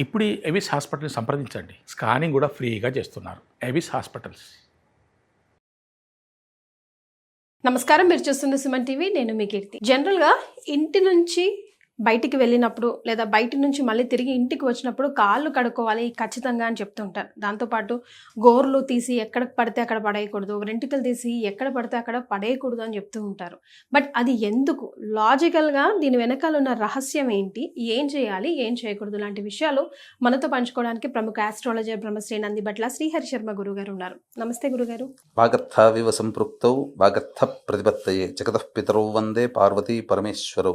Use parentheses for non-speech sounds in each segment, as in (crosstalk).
ఇప్పుడు ఎవిస్ హాస్పిటల్ని సంప్రదించండి. స్కానింగ్ కూడా ఫ్రీగా చేస్తున్నారు. ఎవిస్ హాస్పిటల్స్. నమస్కారం. మీరు చూస్తున్న సుమన్ టీవీ. నేను మీ కీర్తి. జనరల్గా ఇంటి నుంచి బయటికి వెళ్ళినప్పుడు లేదా బయట నుంచి మళ్ళీ తిరిగి ఇంటికి వచ్చినప్పుడు కాళ్ళు కడుక్కోవాలి ఖచ్చితంగా అని చెప్తూ ఉంటారు. దాంతోపాటు గోర్లు తీసి ఎక్కడ పడితే అక్కడ పడేయకూడదు రెంటికలు తీసి ఎక్కడ పడితే అక్కడ పడేయకూడదు అని చెప్తూ ఉంటారు. బట్ అది ఎందుకు? లాజికల్గా దీని వెనకాల ఉన్న రహస్యం ఏంటి? ఏం చేయాలి? ఏం చేయకూడదు? లాంటి విషయాలు మనతో పంచుకోవడానికి ప్రముఖ ఆస్ట్రాలజర్ బ్రహ్మశ్రీ నందిబట్ల శ్రీహరి శర్మ గురుగారు ఉన్నారు. నమస్తే గురుగారు. వాగర్థావివ సంపృక్తౌ భాగర్థ ప్రతిపత్తయే జగతః పితరౌ వందే పార్వతీ పరమేశ్వరౌ.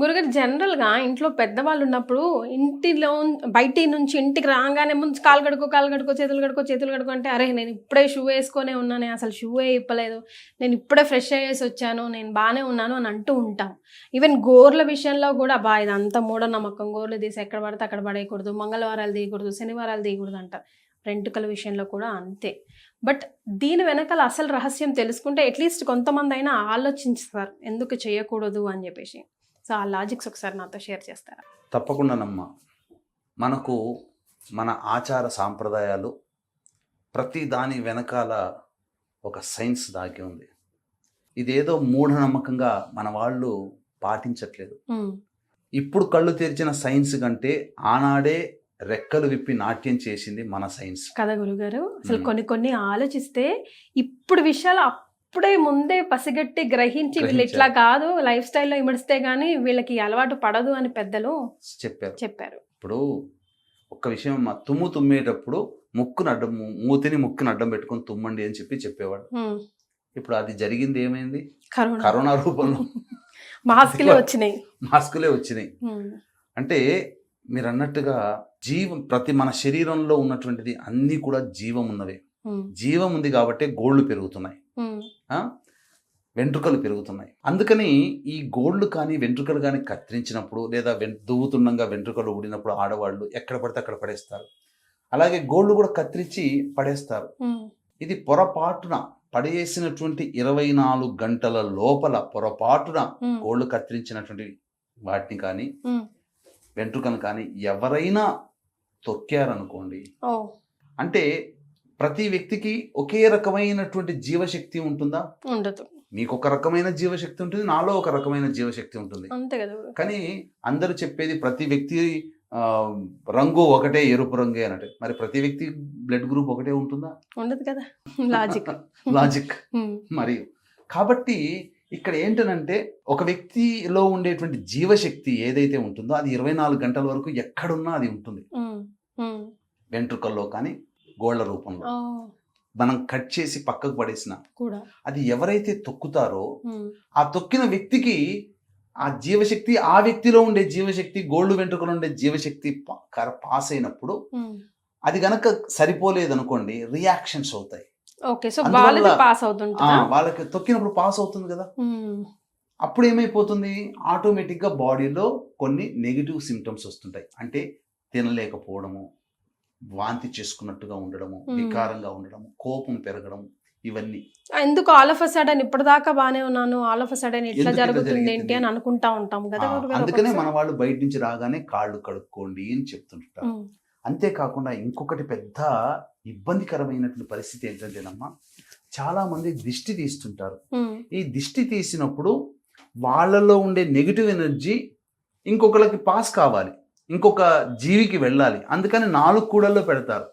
గురుగారు జనరల్గా ఇంట్లో పెద్దవాళ్ళు ఉన్నప్పుడు ఇంటిలో బయటి నుంచి ఇంటికి రాగానే ముందు కాలు కడుకో కాలు కడుకో చేతులు కడుకో చేతులు కడుకో అంటే అరే నేను ఇప్పుడే షూ వేసుకొనే ఉన్నాను అసలు షూవే ఇప్పలేదు. నేను ఇప్పుడే ఫ్రెష్ అయ్యేసి వచ్చాను నేను బాగానే ఉన్నాను అని అంటూ ఉంటాం. ఈవెన్ గోర్ల విషయంలో కూడా బా ఇదంతా మూఢనమ్మకం. గోర్లు తీసి ఎక్కడ పడితే అక్కడ పడేయకూడదు. మంగళవారాలు తీయకూడదు శనివారాలు తీయకూడదు అంటారు రెంటుకల విషయంలో కూడా అంతే. బట్ దీని వెనకాల అసలు రహస్యం తెలుసుకుంటే అట్లీస్ట్ కొంతమంది అయినా ఆలోచించుతారు. ఎందుకు చేయకూడదు అని చెప్పేసి. సో ఆ లాజిక్స్ ఒకసారి నాతో షేర్ చేస్తారా? తప్పకుండానమ్మా మనకు మన ఆచార సాంప్రదాయాలు ప్రతి దాని వెనకాల ఒక సైన్స్ దాగి ఉంది. ఇదేదో మూఢనమ్మకంగా మన వాళ్ళు పాటించట్లేదు. ఇప్పుడు కళ్ళు తెరిచిన సైన్స్ కంటే ఆనాడే రెక్కలు విప్పి నాట్యం చేసింది మన సైన్స్. కదా గురుగారు. అసలు. కొన్ని కొన్ని ఆలోచిస్తే ఇప్పుడు విషయాలు అప్పుడే ముందే పసిగట్టి గ్రహించి వీళ్ళు. ఇట్లా కాదు లైఫ్ స్టైల్లో ఇమిడిస్తే గానీ వీళ్ళకి అలవాటు పడదు అని పెద్దలు చెప్పారు చెప్పారు ఇప్పుడు ఒక్క విషయం అమ్మా తుమ్ము తుమ్మేటప్పుడు ముక్కును అడ్డం మూతిని ముక్కును అడ్డం పెట్టుకొని తుమ్మండి అని చెప్పి చెప్పేవాడు. ఇప్పుడు అది జరిగింది ఏమైంది కరోనా కరోనా రూపంలో (laughs) మాస్కులే వచ్చినాయి మాస్కులే వచ్చినాయి. అంటే మీరు అన్నట్టుగా జీవం ప్రతి మన శరీరంలో ఉన్నటువంటిది అన్నీ కూడా జీవం ఉన్నవే. జీవం ఉంది కాబట్టి గోళ్ళు పెరుగుతున్నాయి? వెంట్రుకలు పెరుగుతున్నాయి అందుకని ఈ గోళ్ళు కానీ వెంట్రుకలు కానీ కత్తిరించినప్పుడు లేదా దువ్వుతుండగా వెంట్రుకలు ఊడినప్పుడు ఆడవాళ్ళు ఎక్కడ పడితే అక్కడ పడేస్తారు అలాగే గోళ్ళు కూడా కత్తిరించి పడేస్తారు. ఇది పొరపాటున పడేసినటువంటి ఇరవై నాలుగు గంటల లోపల పొరపాటున. గోళ్ళు కత్తిరించినటువంటి వాటిని కానీ. వెంట్రుకను కానీ ఎవరైనా తొక్కారనుకోండి అంటే ప్రతి వ్యక్తికి ఒకే రకమైనటువంటి జీవశక్తి ఉంటుందా? ఉండదు. మీకు ఒక రకమైన జీవశక్తి ఉంటుంది నాలో ఒక రకమైన జీవశక్తి ఉంటుంది. అంతే కదా గురు. కానీ అందరూ చెప్పేది ప్రతి వ్యక్తి రంగు ఒకటే ఎరుపు రంగే అన్నట్టు. మరి ప్రతి వ్యక్తి బ్లడ్ గ్రూప్ ఒకటే ఉంటుందా? ఉండదు కదా. లాజిక్. లాజిక్. మ్మ్. మరి కాబట్టి ఇక్కడ ఏంటనంటే ఒక వ్యక్తిలో ఉండేటువంటి జీవశక్తి ఏదైతే ఉంటుందో అది ఇరవై నాలుగు గంటల వరకు ఎక్కడున్నా అది ఉంటుంది. వెంట్రుకల్లో కానీ గోళ్ళ రూపంలో. మనం కట్ చేసి పక్కకు పడేసిన. అది ఎవరైతే తొక్కుతారో. ఆ తొక్కిన వ్యక్తికి ఆ జీవశక్తి ఆ వ్యక్తిలో ఉండే జీవశక్తి గోల్డ్ వెంట్రుకలో ఉండే జీవశక్తి పాస్ అయినప్పుడు. అది గనక సరిపోలేదు అనుకోండి రియాక్షన్స్ అవుతాయి వాళ్ళకి తొక్కినప్పుడు పాస్ అవుతుంది కదా. అప్పుడు ఏమైపోతుంది? ఆటోమేటిక్గా బాడీలో కొన్ని నెగిటివ్ సిమ్టమ్స్ వస్తుంటాయి. అంటే తినలేకపోవడము వాంతి చేసుకున్నట్టుగా ఉండడము. వికారంగా ఉండడము కోపం పెరగడం ఇవన్నీ ఎందుకు ఆల్ ఆఫ్ సడన్ ఇప్పటిదాకా బానే ఉన్నాను ఆల్ ఆఫ్ సడన్ ఇట్లా జరుగుతుంది ఏంటి? అని అనుకుంటా ఉంటాం కదా అందుకనే. మన వాళ్ళు బయట నుంచి రాగానే కాళ్ళు కడుక్కోండి అని చెప్తుంటారు అంతేకాకుండా ఇంకొకటి పెద్ద ఇబ్బందికరమైనటువంటి పరిస్థితి ఏంటంటేనమ్మా చాలా మంది దిష్టి తీస్తుంటారు ఈ దిష్టి తీసినప్పుడు వాళ్ళలో ఉండే నెగిటివ్ ఎనర్జీ ఇంకొకరికి పాస్ కావాలి ఇంకొక జీవికి వెళ్ళాలి. అందుకని నాలుగు కూడల్లో పెడతారు.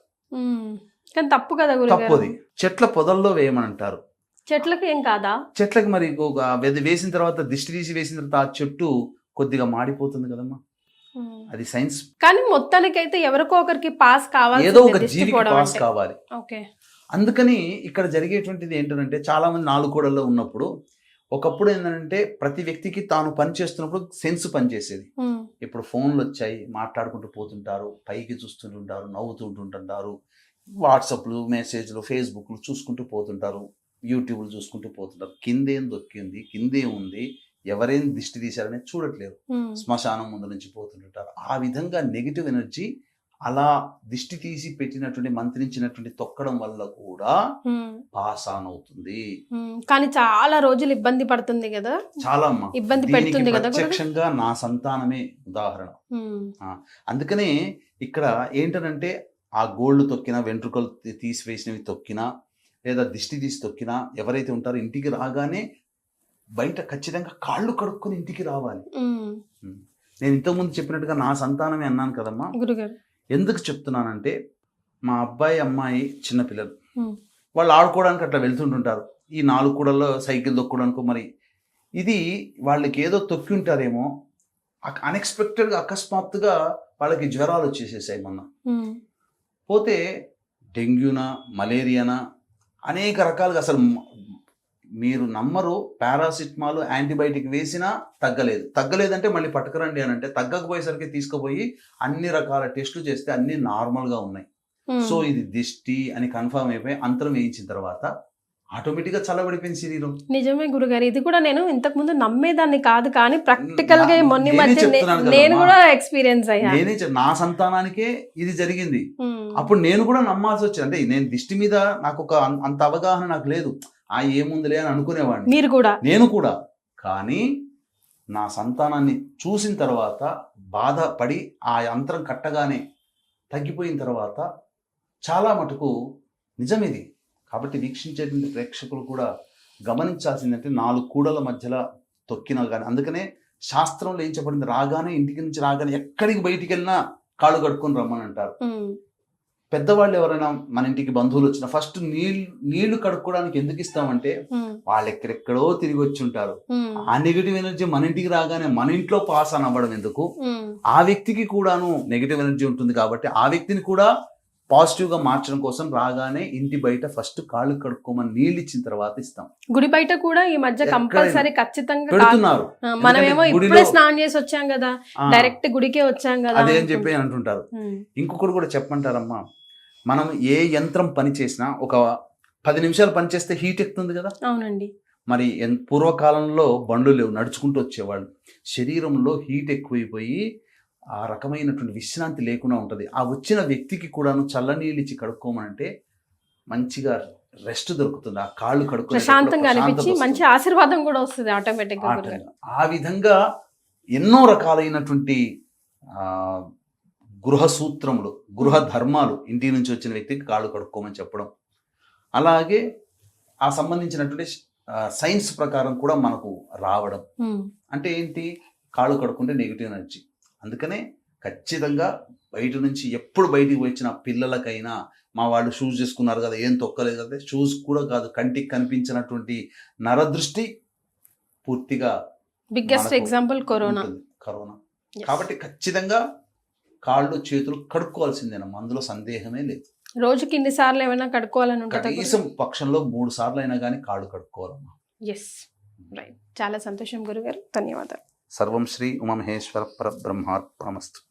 కానీ తప్పు కదా తప్పది. చెట్ల పొదల్లో వేయమనంటారు చెట్లకు ఏం కాదా? చెట్లకి మరి వేసిన తర్వాత దిష్టి తీసి వేసిన తర్వాత ఆ చెట్టు కొద్దిగా మాడిపోతుంది కదమ్మా. అది సైన్స్ కానీ మొత్తానికైతే ఎవరికో ఒకరికి పాస్ కావాలి ఏదో ఒక జీవికి పాస్ కావాలి. ఓకే. అందుకని ఇక్కడ జరిగేటువంటిది ఏంటంటే చాలా మంది నాలుగు కూడల్లో ఉన్నప్పుడు ఒకప్పుడు ఏంటంటే ప్రతి వ్యక్తికి తాను పని చేస్తున్నప్పుడు సెన్స్ పనిచేసేది ఇప్పుడు ఫోన్లు వచ్చాయి మాట్లాడుకుంటూ పోతుంటారు పైకి చూస్తుంటుంటారు నవ్వుతుంటుంటారు వాట్సాప్లు మెసేజ్లు ఫేస్బుక్లు చూసుకుంటూ పోతుంటారు యూట్యూబ్లు చూసుకుంటూ పోతుంటారు. కిందేం దొక్కింది కిందే ఉంది ఎవరేం దిష్టి తీశారనేది చూడట్లేదు శ్మశానం ముందు నుంచి పోతుంటారు ఆ విధంగా నెగిటివ్ ఎనర్జీ అలా దిష్టి తీసి పెట్టినటువంటి మంత్రించినటువంటి తొక్కడం వల్ల కూడా పాస్ ఆన్ అవుతుంది. కానీ చాలా రోజులు ఇబ్బంది పడుతుంది కదా? చాలా అమ్మా ఇబ్బంది పెడుతుంది కదా? ప్రత్యక్షంగా నా సంతానమే ఉదాహరణ. అందుకనే ఇక్కడ ఏంటనంటే ఆ గోల్డ్ తొక్కినా వెంట్రుకలు తీసివేసినవి తొక్కినా లేదా దిష్టి తీసి తొక్కినా ఎవరైతే ఉంటారో ఇంటికి రాగానే బయట ఖచ్చితంగా కాళ్ళు కడుక్కొని ఇంటికి రావాలి. నేను ఇంతకుముందు చెప్పినట్టుగా నా సంతానమే అన్నాను కదమ్మా. గురుగారు. ఎందుకు చెప్తున్నానంటే మా అబ్బాయి అమ్మాయి చిన్నపిల్లలు వాళ్ళు ఆడుకోవడానికి అట్లా వెళ్తుంటుంటారు. ఈ నాలుగు కూడల్లో సైకిల్ తొక్కడానికో మరి. ఇది వాళ్ళకి ఏదో తొక్కి ఉంటారేమో అన్ఎక్స్పెక్టెడ్గా అకస్మాత్తుగా వాళ్ళకి జ్వరాలు వచ్చేసేసాయి మొన్న. పోతే డెంగ్యూనా మలేరియానా అనేక రకాలుగా అసలు మీరు నమ్మరు పారాసిటమాల్ యాంటీబయాటిక్ వేసినా తగ్గలేదు. తగ్గలేదంటే మళ్ళీ పట్టుకురండి అని అంటే తగ్గకపోయేసరికి తీసుకుపోయి అన్ని రకాల టెస్టులు చేస్తే అన్ని నార్మల్గా ఉన్నాయి. సో ఇది దిష్టి అని కన్ఫర్మ్ అయిపోయి అంతరం వేయించిన తర్వాత ఆటోమేటిక్గా చల్లబడిపోయింది శరీరం. నిజమే గురుగారు. ఇది కూడా నేను ఇంతకు ముందు నమ్మేదాన్ని కాదు కానీ ప్రాక్టికల్గా మొన్న నేనే మధ్య కూడా ఎక్స్పీరియన్స్ అయ్యా. నేనే నా సంతానానికే ఇది జరిగింది. అప్పుడు నేను కూడా నమ్మాల్సి వచ్చింది. అంటే నేను దిష్టి మీద నాకు ఒక అంత అవగాహన నాకు లేదు. ఆ ఏముందిలే అని అనుకునేవాడిని. మీరు కూడా? నేను కూడా. కానీ నా సంతానాన్ని చూసిన తర్వాత బాధపడి ఆ యంత్రం కట్టగానే తగ్గిపోయిన తర్వాత చాలా మటుకు నిజం ఇది. కాబట్టి వీక్షించేటువంటి ప్రేక్షకులు కూడా గమనించాల్సిందంటే నాలుగు కూడల మధ్యలో తొక్కినా కానీ అందుకనే శాస్త్రంలో ఏం చెప్పబడింది? రాగానే ఇంటికి నుంచి రాగానే ఎక్కడికి బయటికి వెళ్ళినా కాళ్ళు కడుక్కొని రమ్మని అంటారు పెద్దవాళ్ళు ఎవరైనా మన ఇంటికి బంధువులు వచ్చినా ఫస్ట్ నీళ్ళు నీళ్ళు కడుక్కోవడానికి ఎందుకు ఇస్తామంటే వాళ్ళు ఎక్కడెక్కడో తిరిగి వచ్చి ఉంటారు. ఆ నెగిటివ్ ఎనర్జీ మన ఇంటికి రాగానే మన ఇంట్లో పాస్ అని అవ్వడం ఎందుకు. ఆ వ్యక్తికి కూడాను నెగిటివ్ ఎనర్జీ ఉంటుంది కాబట్టి ఆ వ్యక్తిని కూడా పాజిటివ్గా మార్చడం కోసం రాగానే ఇంటి బయట ఫస్ట్ కాళ్ళు కడుక్కోమని నీళ్ళు ఇచ్చిన తర్వాత ఇస్తాం. గుడి బయట కూడా ఈ మధ్య కంపల్సరీ ఖచ్చితంగా. పెడుతున్నారు. మనమేమో ఇప్పుడే స్నానం చేసి వచ్చాం కదా. డైరెక్ట్ గుడికే వచ్చాం కదా అదే అని. చెప్పి అంటుంటారు. ఉమ్, ఇంకొకటి కూడా చెప్పంటారమ్మా. మనం ఏ యంత్రం పని చేసినా ఒక పది నిమిషాలు పని చేస్తే హీట్ ఎక్కుతుంది కదా? అవునండి. మరి పూర్వకాలంలో బండ్లు లేవు నడుచుకుంటూ వచ్చేవాళ్ళు. శరీరంలో హీట్ ఎక్కువైపోయి ఆ రకమైనటువంటి విశ్రాంతి లేకుండా ఉంటుంది. ఆ వచ్చిన వ్యక్తికి కూడాను చల్లనీళ్ళు ఇచ్చి కడుక్కోమనంటే మంచిగా రెస్ట్ దొరుకుతుంది. ఆ కాళ్ళు ప్రశాంతంగా అనిపించి మంచి ఆశీర్వాదం కూడా వస్తుంది ఆటోమేటిక్గా గురుగారు ఆ విధంగా ఎన్నో రకాలైనటువంటి ఆ, గృహ సూత్రములు గృహ ధర్మాలు ఇంటి నుంచి వచ్చిన వ్యక్తికి కాళ్ళు కడుక్కోమని చెప్పడం. అలాగే ఆ సంబంధించినటువంటి సైన్స్ ప్రకారం కూడా మనకు రావడం. అంటే ఏంటి? కాళ్ళు కడుక్కుంటే నెగిటివ్ ఎనర్జీ. అందుకనే ఖచ్చితంగా బయట నుంచి ఎప్పుడు బయటికి వచ్చిన పిల్లలకైనా మా వాళ్ళు షూస్ చేసుకున్నారు కదా ఏం తొక్కలేదు కదా షూస్ కూడా కాదు కంటికి కనిపించినటువంటి నరదృష్టి పూర్తిగా బిగ్గెస్ట్ ఎగ్జాంపుల్ కరోనా. కరోనా. కాబట్టి ఖచ్చితంగా కాళ్ళు చేతులు కడుక్కోవాల్సిందేనమ్మా అందులో సందేహమే లేదు. రోజుకి ఇన్ని సార్లు ఏమైనా కడుక్కోవాలని కనీసం పక్షంలో మూడు సార్లు అయినా కానీ కాళ్ళు కడుక్కోవాలమ్మా. ఎస్ రైట్ చాలా సంతోషం గురుగారు. ధన్యవాదాలు. సర్వం శ్రీ ఉమమహేశ్వర పరబ్రహ్మార్పణమస్తు.